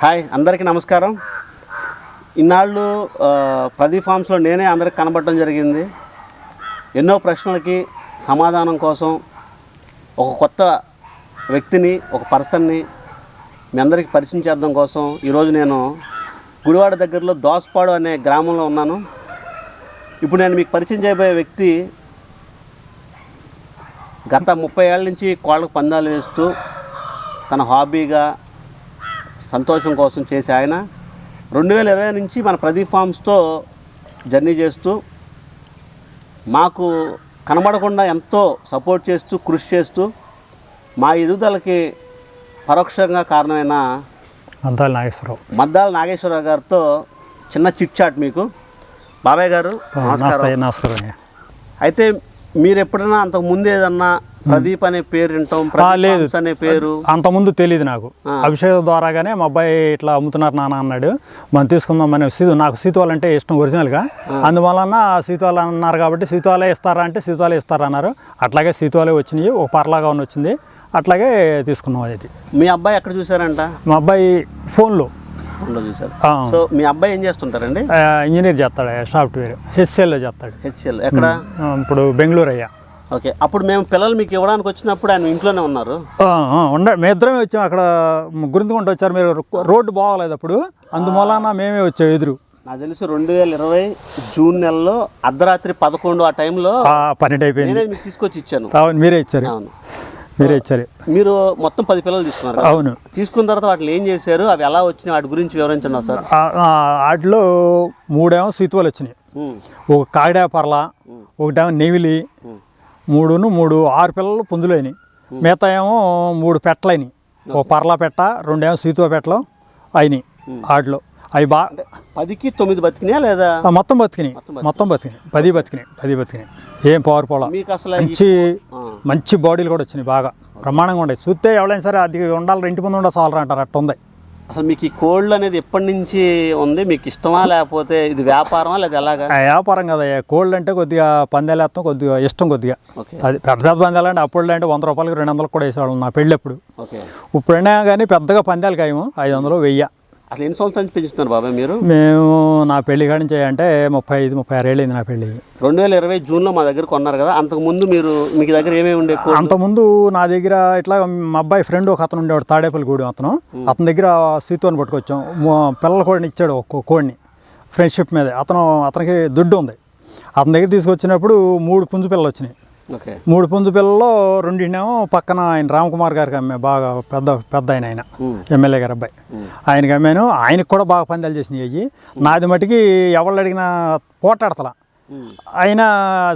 Hi అందరికీ నమస్కారం. ఇన్నాళ్ళు ఆ, ప్రదీప్ ఫార్మ్స్లో నేనే అందరికి కనబడటం జరిగింది. ఎన్నో ప్రశ్నలకి సమాధానం కోసం ఒక కొత్త వ్యక్తిని ఒక పర్సన్ని మీ అందరికీ పరిచయం చేద్దాం కోసం ఈరోజు నేను గుడివాడ దగ్గరలో దోసపాడు అనే గ్రామంలో ఉన్నాను. ఇప్పుడు నేను మీకు పరిచయం చేయబోయే వ్యక్తి గత ముప్పై ఏళ్ళ నుంచి కోళ్ళకు పందాలు వేస్తూ తన హాబీగా సంతోషం కోసం చేసే ఆయన. రెండు వేల ఇరవై నుంచి మన ప్రదీప్ ఫార్మ్స్తో జర్నీ చేస్తూ మాకు కనబడకుండా ఎంతో సపోర్ట్ చేస్తూ కృషి చేస్తూ మా ఎదుగుదలకి పరోక్షంగా కారణమైన అంతాలి నాగేశ్వరరావు. మద్దాల నాగేశ్వరరావు గారితో చిన్న చిట్ చాట్ మీకు. బాబాయ్ గారు నమస్కారం. అయితే మీరు ఎప్పుడైనా అంతకు ముందు ఏదన్నా ప్రదీప్ అనే పేరు వింటాం లేదు. అనే పేరు. అంతకుముందు తెలియదు నాకు. అభిషేక్ ద్వారాగానే మా అబ్బాయి ఇట్లా అమ్ముతున్నారు నాన్న అన్నాడు. మనం తీసుకుందాం అని సీతు నాకు సీతువాలు అంటే ఇష్టం ఒరిజినల్గా. అందువలన సీతువాలు అన్నారు కాబట్టి సీతువాలే ఇస్తారా అంటే సీతువాలే ఇస్తారా అన్నారు. అట్లాగే సీతువాలే వచ్చినాయి ఒక పర్లాగా ఉన్న వచ్చింది. అట్లాగే తీసుకున్నాం అది. మీ అబ్బాయి ఎక్కడ చూసారంట మా అబ్బాయి ఫోన్లో. చూసారు సో మీ అబ్బాయి ఏం చేస్తుంటారండి? ఇంజనీర్ చేస్తాడు సాఫ్ట్వేర్ హెచ్సిఎల్లో చేస్తాడు. హెచ్సిఎల్. ఎక్కడ? ఇప్పుడు బెంగళూరు అయ్యా. ఓకే. అప్పుడు మేము పిల్లలు మీకు ఇవ్వడానికి వచ్చినప్పుడు ఆయన ఇంట్లోనే ఉన్నారు? ఉండ మేము ఇద్దరమే వచ్చాం. అక్కడ గురింతుకుంటూ వచ్చారు. మీరు రోడ్డు బాగోలేదు అప్పుడు. అందువలన మేమే వచ్చాం ఎదురు. నాకు తెలిసి రెండు వేల ఇరవై జూన్ నెలలో అర్ధరాత్రి పదకొండు ఆ టైంలో పన్నెండు అయిపోయింది. నేనే మీకు తీసుకొచ్చి ఇచ్చాను. అవును మీరే ఇచ్చారు. అవును. మీరే ఇచ్చారు. మీరు మొత్తం పది పిల్లలు తీసుకున్నారు? అవును. తీసుకున్న తర్వాత వాటిని ఏం చేశారు? అవి ఎలా వచ్చినాయి? వాటి గురించి వివరించండి సార్. వాటిలో మూడేమో సీతువలు వచ్చినాయి. ఒక కాకిడా పర్ల ఒకటేమో నెవిలి మూడును మూడు ఆరు పిల్లలు పుంజులైనవి మిగతా ఏమో మూడు పెట్టలైనవి ఒక పర్ల పెట్ట రెండేమో సీతువ పెట్టలు అయినాయి వాటిలో అవి బా పదికి తొమ్మిది బతికినాయా లేదా? మొత్తం బతికినాయి. మొత్తం బతికినాయి. పది బతికినాయి పది బతికినాయి. ఏం పవర్ పోలా మంచి. మంచి బాడీలు కూడా వచ్చినాయి బాగా. బ్రహ్మాండంగా ఉన్నాయి చూస్తే ఎవరైనా సరే అది ఉండాలి ఇంటి ముందు ఉండాలి చాలరా అంటారు. అట్ట ఉంది అసలు మీకు ఈ కోల్డ్ అనేది ఎప్పటి నుంచి ఉంది? మీకు ఇష్టమా లేకపోతే ఇది వ్యాపారమా లేదా ఎలాగా? వ్యాపారం కదా కోల్డ్ అంటే కొద్దిగా పందాలు వేస్తాం కొద్దిగా ఇష్టం కొద్దిగా. అది పెద్ద పెద్ద పందాలు అంటే అప్పుడు అంటే వంద రూపాయలకి రెండు వందలకు కూడా వేసేవాళ్ళం నా పెళ్ళప్పుడు ఇప్పుడైనా కానీ పెద్దగా పందాలు ఖాయము. ఐదు వందలు వెయ్యి. అసలు ఎన్ని సంవత్సరాల నుంచి పెంచుతున్నారు బాబాయ్ మీరు? మేము నా పెళ్ళి కాడి నుంచి అంటే ముప్పై ఐదు ముప్పై ఆరు ఏళ్ళు అయింది నా పెళ్ళి రెండు వేల ఇరవై జూన్లో మా దగ్గర కొన్నారు కదా అంతకు ముందు మీరు మీకు దగ్గర ఏమేమి ఉండే? అంతకుముందు నా దగ్గర ఇట్లా మా అబ్బాయి ఫ్రెండ్ ఒక అతను ఉండేవాడు తాడేపల్లి గూడి అతను. అతని దగ్గర సీతోని పట్టుకొచ్చాం. మొ- పిల్లల కోడిని ఇచ్చాడు ఒక కోడిని ఫ్రెండ్షిప్ మీద. అతను అతనికి దుడ్డు ఉంది. అతని దగ్గర తీసుకొచ్చినప్పుడు మూడు పుంజు పిల్లలు వచ్చినాయి. మూడు పుంజు పిల్లల్లో రెండింటినేమో పక్కన ఆయన రామకుమార్ గారికి అమ్మే బాగా పెద్ద పెద్ద ఆయన ఆయన. ఎమ్మెల్యే గారి అబ్బాయి ఆయనకి అమ్మాను ఆయనకి కూడా బాగా పందాలు చేసినాయి నాది మటుకి ఎవళ్ళు అడిగినా పోటాడతలా. అయినా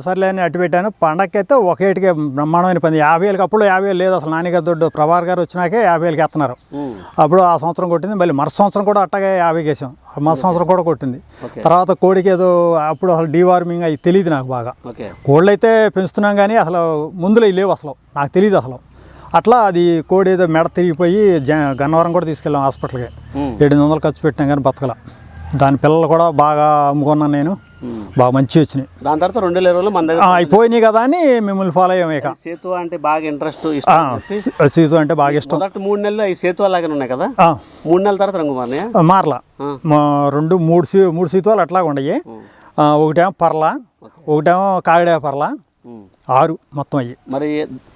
సర్లే అని అట్టు పెట్టాను. పండగకైతే ఒకేటికే బ్రహ్మాండమైన పంది యాభై వేలకి అప్పుడు యాభై వేలు లేదు. అసలు నాన్నగారు దొడ్డు ప్రభార్ గారు వచ్చినాకే యాభై వేలకి ఎత్తున్నారు. అప్పుడు ఆ సంవత్సరం కొట్టింది. మళ్ళీ మరు సంవత్సరం కూడా అట్టగే యాభైకి వేసాం. మరు సంవత్సరం కూడా కొట్టింది. తర్వాత కోడికి ఏదో అప్పుడు అసలు డీవార్మింగ్ అవి తెలియదు నాకు బాగా. కోళ్ళు అయితే పెంచుతున్నాం కానీ అసలు ముందులో లేవు అసలు. నాకు తెలియదు అసలు. అట్లా అది కోడి ఏదో మెడ తిరిగిపోయి జ గన్నవరం కూడా తీసుకెళ్ళాం హాస్పిటల్కి. ఏడు వందలు ఖర్చు పెట్టాం కానీ బతకల. దాని పిల్లలు కూడా బాగా అమ్ముకున్నాను నేను. బాగా మంచి వచ్చినాయి. దాని తర్వాత రెండు వేల మన దగ్గర అయిపోయినాయి కదా అని మిమ్మల్ని ఫాలో అయ్యాం ఇక. సేతు అంటే బాగా ఇంట్రెస్ట్ సీతు అంటే బాగా ఇష్టం. మూడు నెలలు ఈ సేతు అలాగే ఉన్నాయి కదా? మూడు నెలల తర్వాత రంగు మారినాయా? మారలా. ఆ. మా రెండు మూడు సీ మూడు సీతులు అట్లాగే ఆ, ఒకటేమో పర్ల ఒకటేమో కాగిడే పర్ల. ఆరు మొత్తం అయ్యి. మరి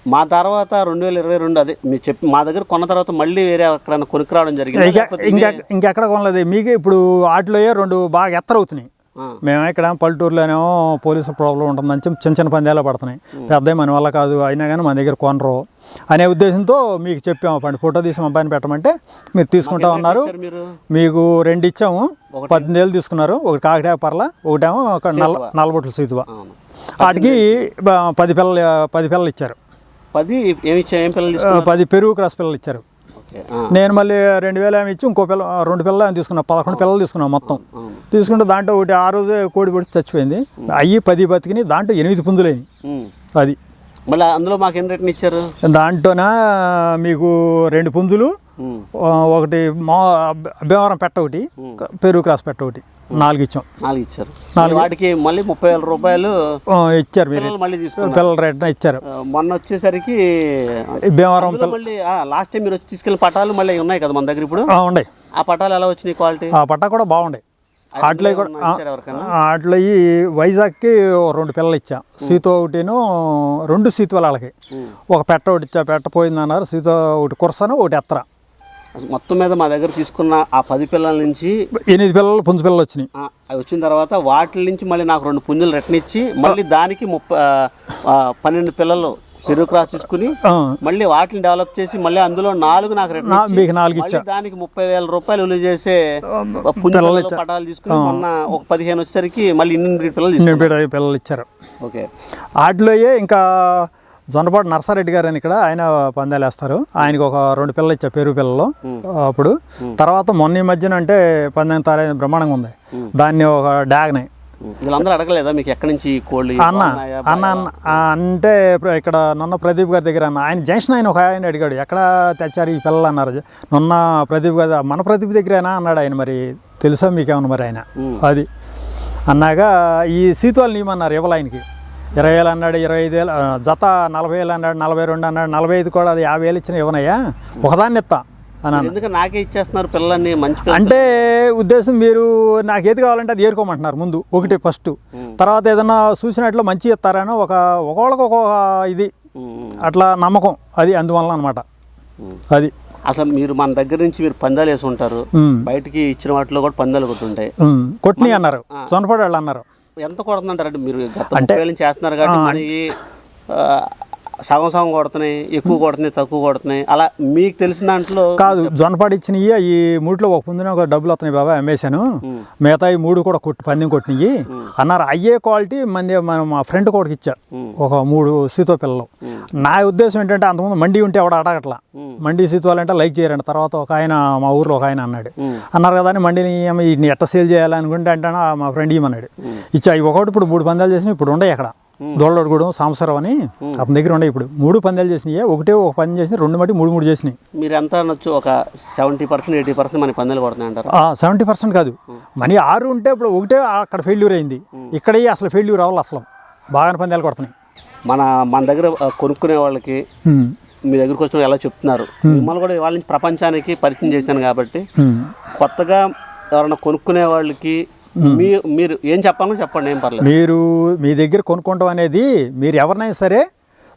మా తర్వాత రెండు వేల ఇరవై రెండు అదే మీరు చెప్పి మా దగ్గర కొన్న తర్వాత మళ్ళీ వేరే ఎక్కడైనా కొనుక్కు రావడం జరిగింది? ఇంకా ఇంకెక్కడ కొనలేదు. మీకు ఇప్పుడు వాటిలో రెండు బాగా ఎత్తరవుతున్నాయి. మేము ఇక్కడ పల్లెటూరులోనేమో పోలీసు ప్రాబ్లం ఉంటుందని చిన్న చిన్న పందేలా పడుతున్నాయి. పెద్ద మన వల్ల కాదు అయినా కానీ మన దగ్గర కొనరు అనే ఉద్దేశంతో మీకు చెప్పాము పండి ఫోటో తీసి మా అబ్బాయిని పెట్టమంటే మీరు తీసుకుంటా ఉన్నారు. మీకు రెండు ఇచ్చాము పద్దెనిమిది వేలు తీసుకున్నారు ఒకటి కాకిటే పర్ల ఒకటేమో ఒక నల్ల నల్లబొట్ల సీతువ. వాటికి పది పిల్లలు పది పిల్లలు ఇచ్చారు. పది ఏమి పది పెరుగు క్రాస్ పిల్లలు ఇచ్చారు. నేను మళ్ళీ రెండు వేలు ఏమి ఇచ్చి ఇంకో పిల్ల రెండు పిల్లలు ఏమో తీసుకున్నా పదకొండు పిల్లలు తీసుకున్నాం మొత్తం. తీసుకుంటే దాంట్లో ఒకటి ఆ రోజే కోడి పొడిచి చచ్చిపోయింది. అయ్యి పది బతికిని దాంట్లో ఎనిమిది పుంజులైనవి ఉమ్. అది. మళ్ళీ అందులో మాకు ఎన్ని రేట్ని ఇచ్చారు? దాంట్లోన మీకు రెండు పుంజులు ఒకటి మా భీమవరం పెట్ట ఒకటి పెరుగు క్రాస్ పెట్ట ఒకటి. నాలుగు ఇచ్చాం నాలుగు ఇచ్చారు. వాటికి మళ్ళీ ముప్పై వేల రూపాయలు ఇచ్చారు మీరు. మళ్ళీ తీసుకున్నారు. పిల్లల రేట్ ఇచ్చారు. మొన్న వచ్చేసరికి భీమవరం మళ్ళీ లాస్ట్ టైం మీరు వచ్చి తీసుకెళ్ళిన పటాలు మళ్ళీ ఉన్నాయి కదా మన దగ్గర ఇప్పుడు? ఆ, ఉన్నాయి. ఆ పటాలు ఎలా వచ్చినాయి క్వాలిటీ? ఆ పట్ట కూడా బాగుండే. వాటిలో కూడా వాటిలో ఈ వైజాగ్కి రెండు పిల్లలు ఇచ్చా. సీతో ఒకటిను రెండు సీతువలు వాళ్ళకి ఒక పెట్ట ఒకటి ఇచ్చా పెట్ట పోయిందన్నారు. సీతో ఒకటి కురసను ఒకటి ఎత్తర. మొత్తం మీద మా దగ్గర తీసుకున్న ఆ పది పిల్లల నుంచి ఎనిమిది పిల్లలు పుంజు పిల్లలు వచ్చినాయి. అవి వచ్చిన తర్వాత వాటి నుంచి మళ్ళీ నాకు రెండు పుంజులు రిటర్న్ ఇచ్చి మళ్ళీ దానికి ముప్పై పన్నెండు పిల్లలు పెరుగు క్రాస్ తీసుకుని మళ్ళీ వాటిని డెవలప్ చేసి మళ్ళీ అందులో నాలుగు నాకు రిటర్న్ ఇచ్చి, మీకు నాలుగు మళ్ళీ దానికి ముప్పై వేల రూపాయలు విలువ చేసే పుంజుల పటాలు తీసుకుని మొన్న ఒక పదిహేను వచ్చేసరికి మళ్ళీ ఇన్ని పిల్లలు పిల్లలు ఇచ్చారు. ఓకే. వాటిలోయే ఇంకా జొన్నపాటి నర్సారెడ్డి గారు అని ఇక్కడ ఆయన పందాలు వేస్తారు. ఆయనకి ఒక రెండు పిల్లలు ఇచ్చా పెరుగు పిల్లలు. అప్పుడు తర్వాత మొన్న ఈ మధ్యన అంటే పందెం తారే బ్రహ్మాండంగా ఉంది. దాన్ని ఒక డాగ్ని వీళ్ళందరూ అడగలేదా మీకు ఎక్కడి నుంచి కోళ్ళు అన్న? అన్న అంటే ప్ర- ఇక్కడ నన్న ప్రదీప్ గారి దగ్గర అన్న ఆయన జంక్షన్ ఆయన ఒక ఆయన అడిగాడు ఎక్కడ తెచ్చారు ఈ పిల్లలు అన్నారు. నన్న ప్రదీప్ గారు మన ప్రదీప్ దగ్గరేనా అన్నాడు ఆయన మరి తెలుసా మీకేమన్నా మరి ఆయన. అది. అన్నాగా ఈ సీతువాలు నియమన్నారు ఇవ్వాలి ఆయనకి. ఇరవై వేలు అన్నాడు ఇరవై ఐదు వేలు జత నలభై వేలు అన్నాడు నలభై రెండు అన్నాడు నలభై ఐదు కూడా అది యాభై వేలు ఇచ్చిన ఇవ్వనయ్యా? ఒకదాన్ని ఇస్తా ఎందుకు నాకే ఇచ్చేస్తున్నారు పిల్లల్ని మంచి అంటే ఉద్దేశం మీరు నాకు ఏది కావాలంటే అది ఏరుకోమంటున్నారు ముందు ఒకటి ఫస్ట్ తర్వాత ఏదన్నా చూసినట్లు మంచి ఇస్తారని ఒక ఒకళ్ళకి ఒక ఇది అట్లా నమ్మకం అది అందువలన అనమాట. అది. అసలు మీరు మన దగ్గర నుంచి మీరు పందాలు వేసి ఉంటారు బయటికి ఇచ్చిన వాటిలో కూడా పందాలు కొట్టుంటాయి. ఉమ్, కొట్టిని అన్నారు సొనపడి వాళ్ళు అన్నారు. ఎంత కొడుతుందంటారు అంటే మీరు గత చేస్తున్నారు కాబట్టి సగం సగం కొడుతున్నాయి ఎక్కువ కొడుతున్నాయి తక్కువ కొడుతున్నాయి. అలా మీకు తెలిసిన దాంట్లో కాదు జొన్నపాడు ఇచ్చినవి ఈ మూట్లో ఒక పుందిన ఒక డబ్బులు వస్తున్నాయి బాబా అమ్మేశాను. మిగతా ఈ మూడు కూడా కొట్టి పందెం కొట్టినవి అన్నారు అయ్యే క్వాలిటీ మంది మన మా ఫ్రెండ్ కొడుకు ఇచ్చా ఒక మూడు సీతో పిల్లలు. నా ఉద్దేశం ఏంటంటే అంతకుముందు మండి ఉంటే ఎవడ అడగట్లా. మండి సీతోలంటే లైక్ చేయరండి. తర్వాత ఒక ఆయన మా ఊర్లో ఒక ఆయన అన్నాడు. అన్నారు కదా అని మండిని వీటిని ఎట్ట సేల్ చేయాలనుకుంటే అంటే మా ఫ్రెండ్ ఇమ్మన్నాడు ఇచ్చా ఒకటి ఇప్పుడు మూడు పందాలు చేసినాయి ఇప్పుడు ఉండే అక్కడ. దోళ్ళగూడెం సాంసరం అని అతని దగ్గర ఉండే ఇప్పుడు. మూడు పందాలు చేసినాయి. ఒకటే ఒక పని చేసినాయి రెండు మట్టి మూడు మూడు చేసినాయి. మీరు ఎంత అనొచ్చు? ఒక సెవెంటీ పర్సెంట్ ఎయిటీ పర్సెంట్ మనకి పందాలు కొడుతున్నాయి అంటారు? సెవెంటీ పర్సెంట్ కాదు. మనీ ఆరు ఉంటే ఇప్పుడు ఒకటే అక్కడ ఫెయిల్యూర్ అయింది. ఇక్కడ అసలు ఫెయిల్యూర్ అవ్వాలి అసలు. బాగానే పందాలు కొడుతున్నాయి. మన మన దగ్గర కొనుక్కునే వాళ్ళకి మీ దగ్గరకు వచ్చిన ఎలా చెప్తున్నారు? మిమ్మల్ని కూడా వాళ్ళ నుంచి ప్రపంచానికి పరిచయం చేశాను కాబట్టి. కొత్తగా ఎవరైనా కొనుక్కునే వాళ్ళకి మీ మీరు ఏం చెప్పాలో చెప్పండి ఏం పర్లేదు. మీరు మీ దగ్గర కొనుక్కోవడం అనేది మీరు ఎవరినైనా సరే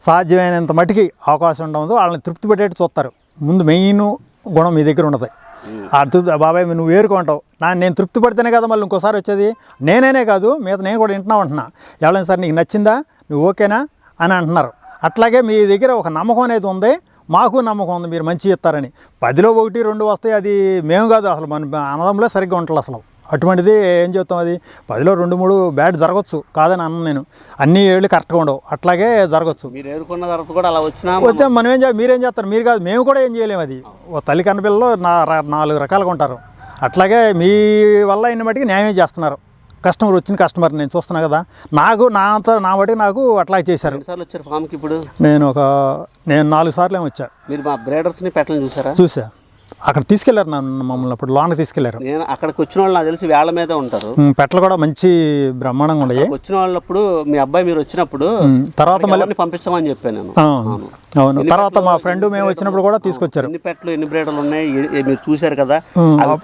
సాధ్యమైనంత మటుకి అవకాశం ఉండదు. వాళ్ళని తృప్తి పెట్టేట్టు చూస్తారు. ముందు మెయిన్ గుణం మీ దగ్గర ఉండదు ఆ తృప్తి బాబాయ్ నువ్వు ఏరుకుంటావు నా నేను తృప్తి పడితేనే కదా మళ్ళీ ఇంకోసారి వచ్చేది. నేనేనే కాదు మీద నేను కూడా వింటున్నా ఉంటున్నా. ఎవరైనా సరే నీకు నచ్చిందా? నువ్వు ఓకేనా? అని అంటున్నారు. అట్లాగే మీ దగ్గర ఒక నమ్మకం అనేది ఉంది. మాకు నమ్మకం ఉంది. మీరు మంచి ఇస్తారని పదిలో ఒకటి రెండు వస్తాయి. అది మేము కాదు అసలు. మన అన్నదంలో సరిగ్గా ఉండాలి అసలు. అటువంటిది ఏం చెప్తాం అది? పదిలో రెండు మూడు బ్యాట్ జరగచ్చు. కాదని అన్న నేను. అన్ని ఏళ్ళు కరెక్ట్గా ఉండవు. అట్లాగే జరగచ్చు. మీరు ఎదుర్కొన్న తర్వాత కూడా అలా వచ్చినా వచ్చే మనం ఏం చేయాలి మీరేం చేస్తారు? మీరు కాదు మేము కూడా ఏం చేయలేము అది. ఓ తల్లి కన్నపిల్లలు నా నాలుగు రకాలుగా ఉంటారు. అట్లాగే మీ వల్ల అయిన మట్టుకు న్యాయం చేస్తున్నారు. కస్టమర్ వచ్చిన కస్టమర్ నేను చూస్తున్నా కదా. నాకు నా అంత నా మటుకు నాకు అట్లా చేశారు. వచ్చారు ఫామ్కి ఇప్పుడు? నేను ఒక నేను నాలుగు సార్లు ఏమో వచ్చా. మీరు మా బ్రేడర్స్ని పెట్టలను చూసారా? చూసా. అక్కడ తీసుకెళ్ళారు నన్ను మమ్మల్ని అప్పుడు లోన తీసుకెళ్ళారు. నేను అక్కడికి వచ్చిన వాళ్ళు నాకు తెలిసి వేళ్ళ మీద ఉంటారు. పెట్టలు కూడా మంచి బ్రహ్మాండంగా ఉన్నాయి. వచ్చిన వాళ్ళప్పుడు మీ అబ్బాయి మీరు వచ్చినప్పుడు తర్వాత మళ్ళీ పంపించమని చెప్పాను నేను. అవును తర్వాత మా ఫ్రెండ్ మేము వచ్చినప్పుడు కూడా తీసుకొచ్చారు. ఎన్ని పెట్టలు ఎన్ని బ్రేడలు ఉన్నాయి? మీరు చూశారు కదా?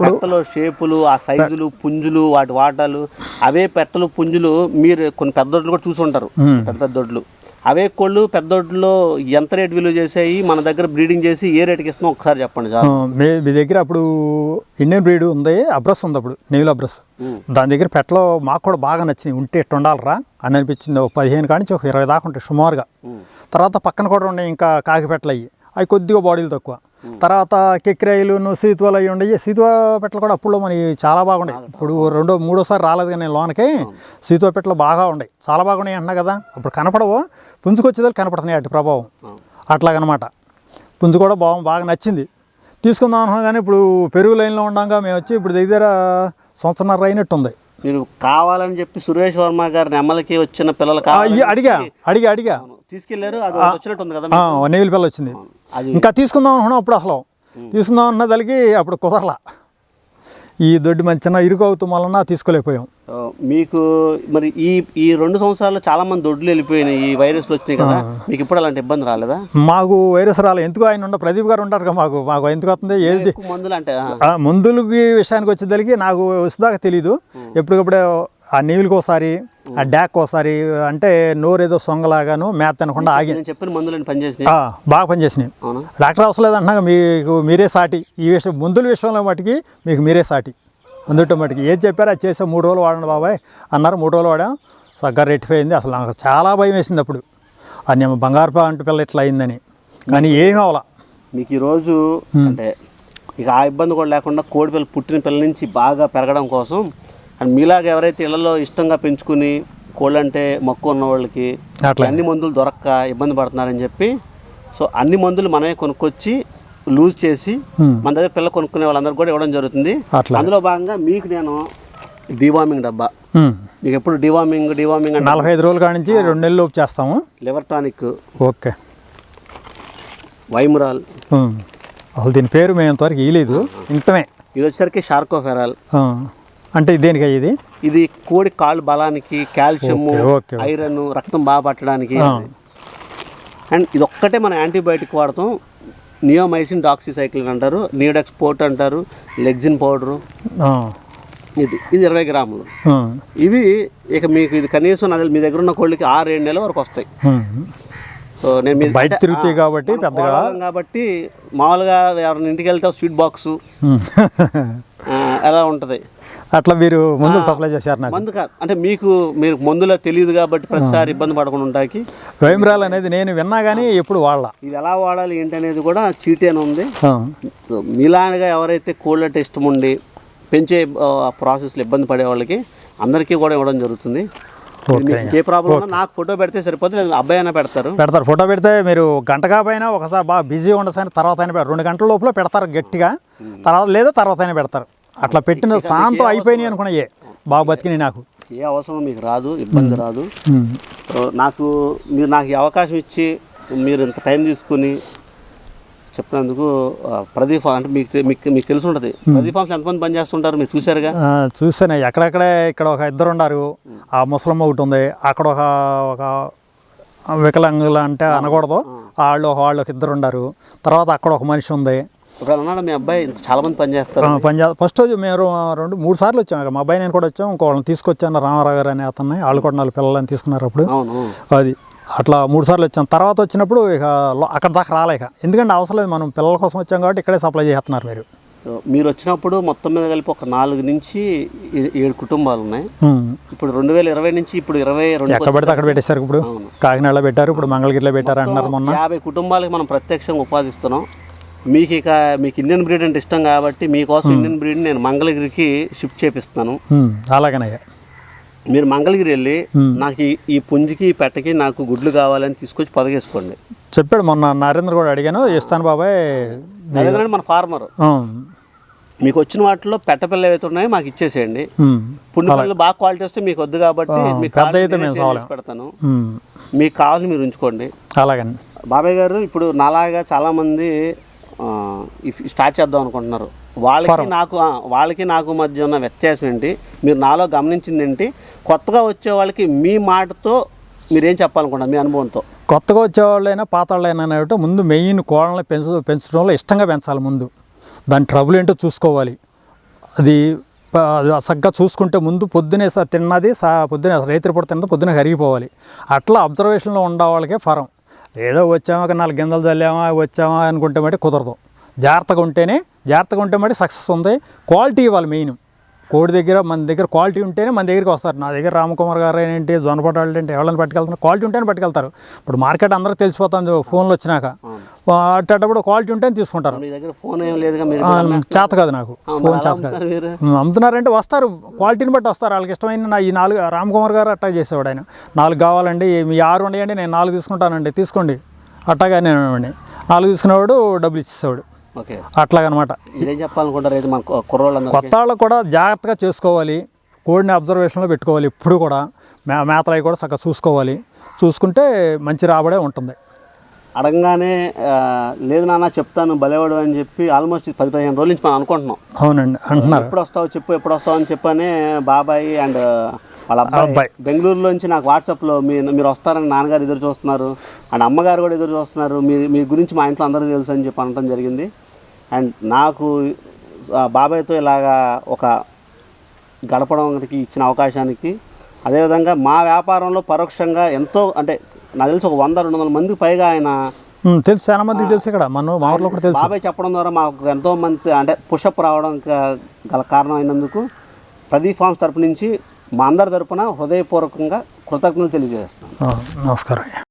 పెట్టలో షేపులు ఆ సైజులు పుంజులు వాటి వాటాలు అవే పెట్టలు పుంజులు మీరు కొన్ని పెద్దొడ్లు కూడా చూసి ఉంటారు. పెద్ద పెద్దొడ్లు అవే కోళ్ళు పెద్దొడ్లో ఎంత రేట్ విలువ చేసాయి? మన దగ్గర బ్రీడింగ్ చేసి ఏ రేట్కి ఇస్తాం ఒకసారి చెప్పండి చాలు. మీ మీ దగ్గర అప్పుడు ఇండియన్ బ్రీడ్ ఉంది అబ్రస్ ఉంది అప్పుడు నెవిల్ అబ్రస్. దాని దగ్గర పెట్టలో మాకు కూడా బాగా నచ్చింది ఉంటే ఇట్టు ఉండాలిరా అని అనిపించింది. ఒక పదిహేను కాడి నుంచి ఒక ఇరవై దాకా ఉంటాయి సుమారుగా. తర్వాత పక్కన కూడా ఉన్నాయి ఇంకా కాకి పెట్టలు అయ్యి. అవి కొద్దిగా బాడీలు తక్కువ. తర్వాత కెక్కిరాయిలు సీతువలు అవి ఉండయి. సీతువ పెట్టలు కూడా అప్పుడు మనకి చాలా బాగున్నాయి ఇప్పుడు రెండో మూడోసారి రాలేదు కానీ లోనకి సీతువ పెట్టలు బాగా ఉన్నాయి చాలా బాగున్నాయి అంటున్నా కదా. అప్పుడు కనపడవు. పుంజుకొచ్చేదాలు కనపడుతున్నాయి అటు ప్రభావం. అట్లాగనమాట. పుంజు కూడా బాగా బాగా నచ్చింది. తీసుకుందాం అనుకున్నా కానీ ఇప్పుడు పెరుగు లైన్లో ఉండంగా మేము వచ్చి ఇప్పుడు దగ్గర సంవత్సరంన్నర అయినట్టుంది. మీరు కావాలని చెప్పి సురేష్ వర్మ గారి నెమ్మలకి వచ్చిన పిల్లలు కావాలి అడిగా అడిగా అడిగా. తీసుకెళ్ళారు. అది ఒకటి వచ్చినట్టు ఉంది కదా నెయ్యిల పిల్ల వచ్చింది. ఇంకా తీసుకుందాం అనుకున్నాం అప్పుడు అసలు. తీసుకుందాం అన్న దానికి అప్పుడు కుదరలా. ఈ దొడ్డి మంచి చిన్న ఇరుకు అవుతాం వలన తీసుకోలేకపోయాం. మీకు మరి ఈ ఈ రెండు సంవత్సరాల్లో చాలా మంది దొడ్లు వెళ్ళిపోయినాయి ఈ వైరస్లు వచ్చినాయి కదా. మీకు ఇప్పుడు అలాంటి ఇబ్బంది రాలేదా? మాకు వైరస్ రాలే. ఎందుకు ఆయన ఉండ ప్రదీప్ గారు ఉంటారు కదా మాకు. మాకు ఎందుకు వస్తుంది? ఏది? మందులు అంటే మందులకి విషయానికి వచ్చేసరికి నాకు వస్తుందాకా తెలీదు. ఎప్పటికప్పుడే ఆ నీళ్ళకి ఒకసారి ఆ డ్యాక్ ఒకసారి అంటే నోరు ఏదో సొంగలాగాను మేత తినకుండా ఆగి చెప్పిన మందులని పనిచేసినాయి. బాగా పనిచేసినాయి. డాక్టర్ అవసరం లేదంటున్నాక మీకు మీరే సాటి. ఈ విషయం మందుల విషయంలో మటుకి మీకు మీరే సాటి. అందుతో మటుకి ఏది చెప్పారో అది చేసే మూడు రోజులు వాడండి బాబాయ్ అన్నారు. మూడు రోజులు వాడాం. సగ్గా రెట్టిఫై అయింది అసలు నాకు చాలా భయం వేసింది అప్పుడు. అది నేను బంగారు పాంటి పిల్ల ఇట్లా అయిందని. కానీ ఏమీ అవలా. మీకు ఈరోజు అంటే ఇక ఆ ఇబ్బంది కూడా లేకుండా కోడి పిల్ల పుట్టిన పిల్ల నుంచి బాగా పెరగడం కోసం అండ్ మీలాగా ఎవరైతే ఇళ్ళలో ఇష్టంగా పెంచుకుని కోళ్ళు అంటే మక్కువ ఉన్న వాళ్ళకి అట్లా అన్ని మందులు దొరక్క ఇబ్బంది పడుతున్నారని చెప్పి సో అన్ని మందులు మనమే కొనుక్కొచ్చి లూజ్ చేసి. మన దగ్గర పిల్ల కొనుక్కునే వాళ్ళందరూ కూడా ఇవ్వడం జరుగుతుంది. అట్లా అందులో భాగంగా మీకు నేను డివార్మింగ్ డబ్బా. మీకు ఎప్పుడు డివార్మింగ్ డివార్మింగ్ అంటే నలభై ఐదు రోజుల నుంచి రెండు నెలలు లోపు చేస్తాము. Liver tonic. ఓకే. వైమురాల్. అసలు దీని పేరు మేము ఇంతవరకు ఇయలేదు ఇంతమే. ఇది వచ్చేసరికి షార్కోఫెరాల్. అంటే దేనికి ఇది ఇది కోడి కాళ్ళు బలానికి కాల్షియం. ఐరన్ రక్తం బాగా పట్టడానికి. అండ్ ఇది ఒక్కటే మనం యాంటీబయాటిక్ వాడతాం నియోమైసిన్ డాక్సిసైక్లిన్ అంటారు నియోడెక్స్ పోర్ట్ అంటారు లెగ్జిన్ పౌడరు. ఇది ఇది ఇరవై గ్రాములు. ఇవి ఇక మీకు ఇది కనీసం తెలిసి మీ దగ్గర ఉన్న కోళ్ళకి ఆరు ఏడు నెలల వరకు వస్తాయి. సో నేను బయట తిరుగుతాయి కాబట్టి పెద్దగా కాబట్టి మామూలుగా ఎవరైనా ఇంటికి వెళ్తే స్వీట్ బాక్స్. ఎలా ఉంటుంది. అట్లా మీరు ముందు సప్లై చేశారు నాకు. మందు కాదు. అంటే మీకు మీరు మందులో తెలియదు కాబట్టి ప్రతిసారి ఇబ్బంది పడకుండా ఉంటాకి వైమ్రాల్ అనేది నేను విన్నా కానీ ఎప్పుడు వాడలా. ఇది ఎలా వాడాలి ఏంటి అనేది కూడా చీటీ అని ఉంది. మీలాగా ఎవరైతే కోళ్ళ అంటే ఇష్టం ఉండి పెంచే ఆ, ప్రాసెస్లో ఇబ్బంది పడే వాళ్ళకి అందరికీ కూడా ఇవ్వడం జరుగుతుంది. ఏ ప్రాబ్లం నాకు ఫోటో పెడితే సరిపోతుంది లేదా అబ్బాయి అయినా పెడతారు. పెడతారు. ఫోటో పెడితే మీరు గంట కాపోయినా ఒకసారి బాగా బిజీ ఉండసారి తర్వాత అయినా రెండు గంటల లోపల పెడతారు గట్టిగా. తర్వాత లేదా తర్వాత అయినా పెడతారు. అట్లా పెట్టిన శాంతం అయిపోయినాయి అనుకున్నాయే బాగా బతికినాయి నాకు. ఏ అవసరం మీకు రాదు ఇబ్బంది రాదు. నాకు మీరు నాకు ఈ అవకాశం ఇచ్చి మీరు ఇంత టైం తీసుకుని చెప్పినందుకు ప్రదీప్ అంటే మీకు మీకు మీకు తెలిసి ఉంటుంది ప్రదీప్ ఫార్మ్స్ ఎంతమంది పని చేస్తుంటారు మీరు చూశారుగా? ఆ, చూసాను ఎక్కడెక్కడే ఇక్కడ ఒక ఇద్దరు ఉన్నారు ఆ ముసలమ్మ ఒకటి ఉంది. అక్కడ ఒక ఒక వికలాంగులు అంటే అనకూడదు. వాళ్ళు ఒక వాళ్ళు ఒక ఇద్దరు ఉన్నారు తర్వాత అక్కడ ఒక మనిషి ఉంది. ఇప్పుడు అన్నాడు మీ అబ్బాయి చాలా మంది పని చేస్తారు. పంజాబ్ ఫస్ట్ రోజు మేము రెండు మూడు సార్లు వచ్చాము మా అబ్బాయి నేను కూడా వచ్చాం. ఇంకో వాళ్ళని తీసుకొచ్చాను రామారావు గారు అనే అతన్ని వాళ్ళు కూడా నాలుగు పిల్లలని తీసుకున్నారు అప్పుడు. అది. అట్లా మూడు సార్లు వచ్చాం. తర్వాత వచ్చినప్పుడు ఇక అక్కడ దాకా రాలేక ఎందుకంటే అవసరం లేదు మనం పిల్లల కోసం వచ్చాం కాబట్టి ఇక్కడే సప్లై చేస్తున్నారు మీరు. మీరు వచ్చినప్పుడు మొత్తం మీద కలిపి ఒక నాలుగు నుంచి ఏడు కుటుంబాలు ఉన్నాయి. ఇప్పుడు రెండు వేల ఇరవై నుంచి ఇప్పుడు ఇరవై రెండు ఎక్కడ పెడితే అక్కడ పెట్టేశారు ఇప్పుడు. కాకినాడలో పెట్టారు ఇప్పుడు మంగళగిరిలో పెట్టారు అంటున్నారు మొన్న. యాభై కుటుంబాలకు మనం ప్రత్యక్షంగా ఉపాధిస్తున్నాం. మీకు ఇక మీకు ఇండియన్ బ్రీడ్ అంటే ఇష్టం కాబట్టి మీకోసం ఇండియన్ బ్రీడ్ నేను మంగళగిరికి షిఫ్ట్ చేపిస్తున్నాను. ఉమ్, అలాగనయ్యా. మీరు మంగళగిరి వెళ్ళి నాకు ఈ- పుంజికి పెట్టకి నాకు గుడ్లు కావాలని తీసుకొచ్చి పొదగేసుకోండి చెప్పాడు మొన్న నరేంద్ర కూడా అడిగాను ఇస్తాను బాబాయ్. అదేంటంటే మన ఫార్మర్ మీకు వచ్చిన వాటిలో పెట్ట పిల్లలు ఏవైతే ఉన్నాయో మాకు ఇచ్చేసేయండి. పుండి పిల్లలు బాగా క్వాలిటీ వస్తే మీకు వద్దు కాబట్టి మీకు పెడతాను. మీకు కావాల్సి మీరు ఉంచుకోండి. అలాగని. బాబాయ్ గారు ఇప్పుడు నాలాగా చాలామంది స్టార్ట్ చేద్దాం అనుకుంటున్నారు. వాళ్ళకి నాకు వాళ్ళకి నాకు మధ్య ఉన్న వ్యత్యాసం ఏంటి? మీరు నాలో గమనించింది ఏంటి? కొత్తగా వచ్చే వాళ్ళకి మీ మాటతో మీరేం చెప్పాలనుకుంటారు మీ అనుభవంతో. కొత్తగా వచ్చేవాళ్ళైనా పాత వాళ్ళైనా అనేవి ముందు మెయిన్ కోళ్ళని పెంచు పెంచడంలో ఇష్టంగా పెంచాలి ముందు. దాని ట్రబుల్ ఏంటో చూసుకోవాలి. అది సగ్గా చూసుకుంటే ముందు పొద్దునే తిన్నది సా పొద్దునే రైతు పూట తిన్నది పొద్దున కరిగిపోవాలి. అట్లా అబ్జర్వేషన్లో ఉండే వాళ్ళకే ఫరం. ఏదో వచ్చామా ఒక నాలుగు గింజలు చల్లామా వచ్చామా అనుకుంటే మట్టి కుదరదు. జాగ్రత్తగా ఉంటేనే జాగ్రత్తగా ఉంటే మట్టి సక్సెస్ ఉంది. క్వాలిటీ ఇవ్వాలి మెయిన్ కోడి దగ్గర మన దగ్గర క్వాలిటీ ఉంటేనే మన దగ్గరికి వస్తారు. నా దగ్గర రామకుమార్ గారు ఏంటి జొన్నపట్టాలు ఏంటి ఎవరైనా పట్టుకెళ్తున్నారు క్వాలిటీ ఉంటేనే పట్టుకెళ్తారు. ఇప్పుడు మార్కెట్ అందరికీ తెలిసిపోతుంది ఫోన్లు వచ్చినాక. అట్టేటప్పుడు క్వాలిటీ ఉంటేనే తీసుకుంటారు. ఫోన్ ఏం చేత కాదు నాకు. ఫోన్ చేత కాదు. అమ్ముతున్నారంటే వస్తారు. క్వాలిటీని బట్టి వస్తారు. వాళ్ళకి ఇష్టమైన నా ఈ నాలుగు రామ్ కుమార్ గారు అట్టా చేసేవాడు ఆయన. నాలుగు కావాలండి మీ ఆరు ఉండేయండి నేను నాలుగు తీసుకుంటానండి. తీసుకోండి. అట్టాగా నేను. నాలుగు తీసుకునేవాడు డబ్బులు ఇచ్చేసేవాడు. అట్లాగనమాట. చెప్పాలనుకుంటారు? అయితే మన కు- కుర్రోళ్ళందరూ కొత్త వాళ్ళకు కూడా జాగ్రత్తగా చేసుకోవాలి. కోడిని అబ్జర్వేషన్లో పెట్టుకోవాలి. ఇప్పుడు కూడా. మే మేతలు అవి కూడా చక్కగా చూసుకోవాలి. చూసుకుంటే మంచి రాబడే ఉంటుంది. అడగగానే లేదు నాన్న చెప్తాను బలేవాడు అని చెప్పి ఆల్మోస్ట్ పది పదిహేను రోజుల నుంచి మనం అనుకుంటున్నాం. అవునండి. అంటున్నారు. ఎప్పుడు వస్తావు చెప్పు ఎప్పుడు వస్తావు అని చెప్పని బాబాయ్ అండ్ వాళ్ళ అబ్బాయి అబ్బాయి. బెంగళూరులోంచి నాకు వాట్సాప్లో మీ మీరు వస్తారని నాన్నగారు ఎదురు చూస్తున్నారు. అండ్ అమ్మగారు కూడా ఎదురు చూస్తున్నారు. మీ మీ గురించి మా ఇంట్లో అందరికీ తెలుసు అని చెప్పి అనడం జరిగింది. అండ్ నాకు బాబాయ్తో ఇలాగా ఒక గడపడానికి ఇచ్చిన అవకాశానికి అదేవిధంగా మా వ్యాపారంలో పరోక్షంగా ఎంతో అంటే నాకు తెలిసి ఒక వంద రెండు వందల మందికి పైగా ఆయన తెలుసు చాలా మందికి తెలుసు ఇక్కడ. మన మా ఊర్లో కూడా తెలుసు. బాబాయ్ చెప్పడం ద్వారా మాకు ఎంతో మంది అంటే పుషప్ రావడం గల కారణం అయినందుకు ప్రదీప్ ఫార్మ్స్ తరపు నుంచి మా అందరి తరపున హృదయపూర్వకంగా కృతజ్ఞతలు తెలియజేస్తాను నమస్కారం